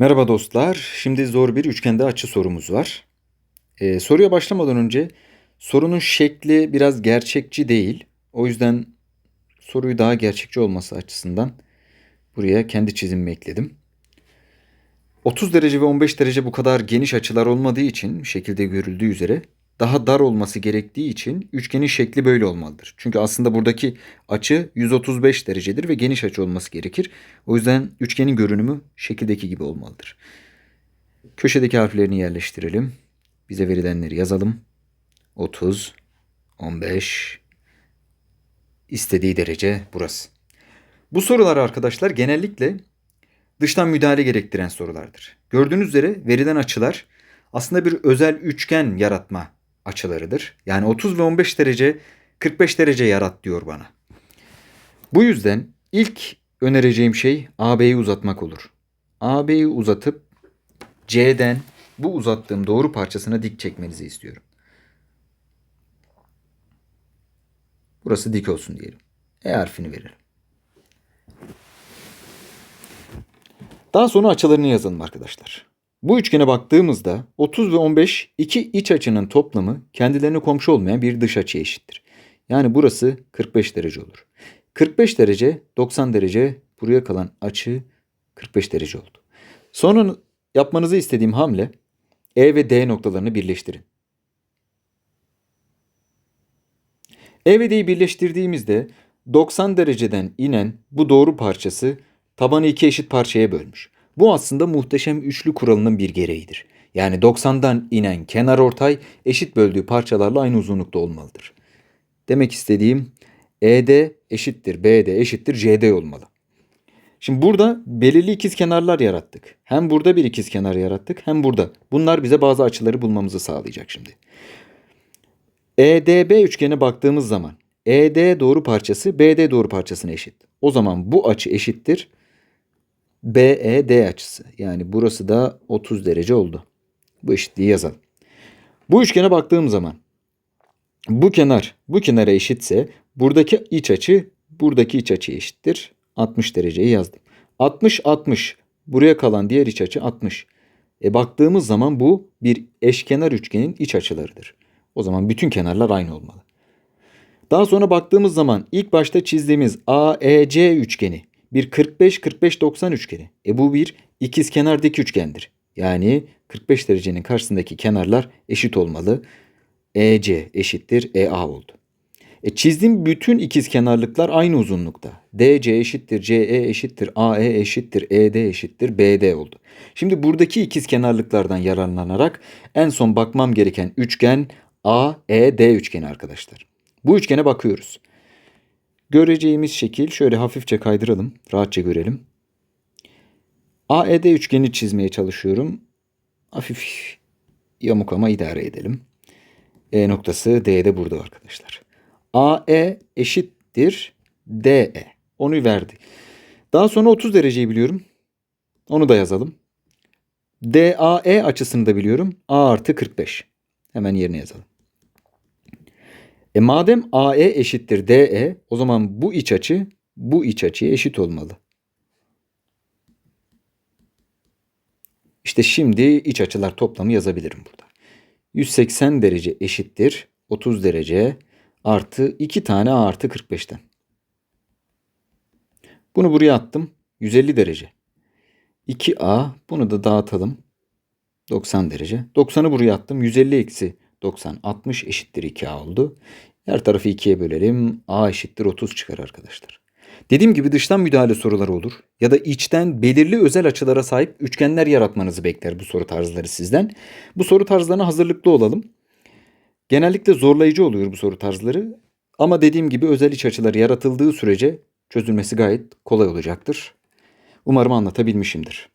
Merhaba dostlar. Şimdi zor bir üçgende açı sorumuz var. Ee, soruya başlamadan önce sorunun şekli biraz gerçekçi değil. O yüzden soruyu daha gerçekçi olması açısından buraya kendi çizimimi ekledim. 30 derece ve 15 derece bu kadar geniş açılar olmadığı için şekilde görüldüğü üzere daha dar olması gerektiği için üçgenin şekli böyle olmalıdır. Çünkü aslında buradaki açı 135 derecedir ve geniş açı olması gerekir. O yüzden üçgenin görünümü şekildeki gibi olmalıdır. Köşedeki harflerini yerleştirelim. Bize verilenleri yazalım. 30, 15, istediği derece burası. Bu sorular arkadaşlar genellikle dıştan müdahale gerektiren sorulardır. Gördüğünüz üzere verilen açılar aslında bir özel üçgen yaratma açılarıdır. Yani 30 ve 15 derece 45 derece yarat diyor bana. Bu yüzden ilk önereceğim şey AB'yi uzatmak olur. AB'yi uzatıp C'den bu uzattığım doğru parçasına dik çekmenizi istiyorum. Burası dik olsun diyelim. E harfini verelim. Daha sonra açılarını yazalım arkadaşlar. Bu üçgene baktığımızda 30 ve 15 iki iç açının toplamı kendilerine komşu olmayan bir dış açıya eşittir. Yani burası 45 derece olur. 45 derece 90 derece buraya kalan açı 45 derece oldu. Sonra yapmanızı istediğim hamle E ve D noktalarını birleştirin. E ve D'yi birleştirdiğimizde 90 dereceden inen bu doğru parçası tabanı iki eşit parçaya bölmüş. Bu aslında muhteşem üçlü kuralının bir gereğidir. Yani 90'dan inen kenar ortay eşit böldüğü parçalarla aynı uzunlukta olmalıdır. Demek istediğim ED eşittir BD eşittir CD olmalı. Şimdi burada belirli ikiz kenarlar yarattık. Hem burada bir ikiz kenar yarattık hem burada. Bunlar bize bazı açıları bulmamızı sağlayacak şimdi. EDB üçgene baktığımız zaman ED doğru parçası BD doğru parçasına eşit. O zaman bu açı eşittir BED açısı. Yani burası da 30 derece oldu. Bu eşitliği yazalım. Bu üçgene baktığım zaman bu kenar bu kenara eşitse buradaki iç açı buradaki iç açı eşittir. 60 dereceyi yazdım. 60 60 buraya kalan diğer iç açı 60. E baktığımız zaman bu bir eşkenar üçgenin iç açılarıdır. O zaman bütün kenarlar aynı olmalı. Daha sonra baktığımız zaman ilk başta çizdiğimiz AEC üçgeni bir 45-45-90 üçgeni. E bu bir ikizkenar dik üçgendir. Yani 45 derecenin karşısındaki kenarlar eşit olmalı. EC eşittir EA oldu. E çizdiğim bütün ikizkenarlıklar aynı uzunlukta. DC eşittir CE eşittir AE eşittir ED eşittir BD oldu. Şimdi buradaki ikizkenarlıklardan yararlanarak en son bakmam gereken üçgen AED üçgeni arkadaşlar. Bu üçgene bakıyoruz. Göreceğimiz şekil şöyle hafifçe kaydıralım. Rahatça görelim. AED üçgeni çizmeye çalışıyorum. Hafif yamuk ama idare edelim. E noktası D'de burada arkadaşlar. AE eşittir DE. Onu verdi. Daha sonra 30 dereceyi biliyorum. Onu da yazalım. DAE açısını da biliyorum. A artı 45. Hemen yerine yazalım. E madem AE eşittir DE o zaman bu iç açı bu iç açıya eşit olmalı. İşte şimdi iç açılar toplamı yazabilirim burada. 180 derece eşittir 30 derece artı 2 tane A artı 45'ten. Bunu buraya attım. 150 derece. 2A bunu da dağıtalım. 90 derece. 90'ı buraya attım. 150 eksi 90 60 eşittir 2A oldu. Her tarafı 2'ye bölelim. A eşittir 30 çıkar arkadaşlar. Dediğim gibi dıştan müdahale soruları olur. Ya da içten belirli özel açılara sahip üçgenler yaratmanızı bekler bu soru tarzları sizden. Bu soru tarzlarına hazırlıklı olalım. Genellikle zorlayıcı oluyor bu soru tarzları. Ama dediğim gibi özel iç açıları yaratıldığı sürece çözülmesi gayet kolay olacaktır. Umarım anlatabilmişimdir.